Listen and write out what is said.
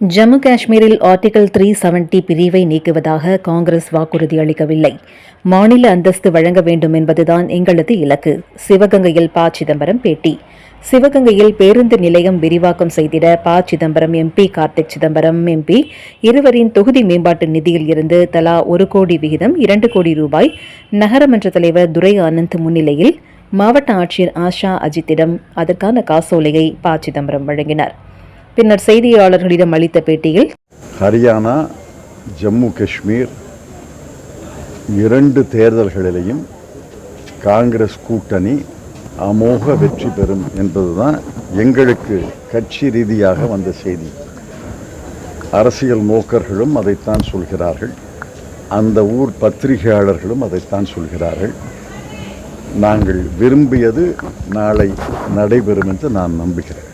ஜம்மு காஷ்மீரில் article three seventy பிரிவை நீக்குவதாக காங்கிரஸ் வாக்குறுதி அளிக்கவில்லை. மாநில அந்தஸ்து வழங்க வேண்டும் என்பதுதான் எங்களது இலக்கு. சிவகங்கையில் ப. சிதம்பரம் பேட்டி. சிவகங்கையில் பேருந்து நிலையம் விரிவாக்கம் செய்திட P. Chidambaram MP Karthik Chidambaram MP இருவரின் தொகுதி மேம்பாட்டு நிதியில் இருந்து தலா ஒரு கோடி விகிதம் இரண்டு கோடி ரூபாய் நகரமன்ற தலைவர் துரை ஆனந்த் முன்னிலையில் மாவட்ட ஆட்சியர் ஆஷா அஜித்திடம் அதற்கான காசோலையை ப. சிதம்பரம் வழங்கினார். பின்னர் செய்தியாளர்களிடம் அளித்த பேட்டியில் ஹரியானா ஜம்மு காஷ்மீர் இரண்டு தேர்தல்களிலையும் காங்கிரஸ் கூட்டணி அமோக வெற்றி பெறும் என்பதுதான் எங்களுக்கு கட்சி ரீதியாக வந்த செய்தி. அரசியல் நோக்கர்களும் அதைத்தான் சொல்கிறார்கள். அந்த ஊர் பத்திரிகையாளர்களும் அதைத்தான் சொல்கிறார்கள். நாங்கள் விரும்பியது நாளை நடைபெறும் என்று நான் நம்புகிறேன்.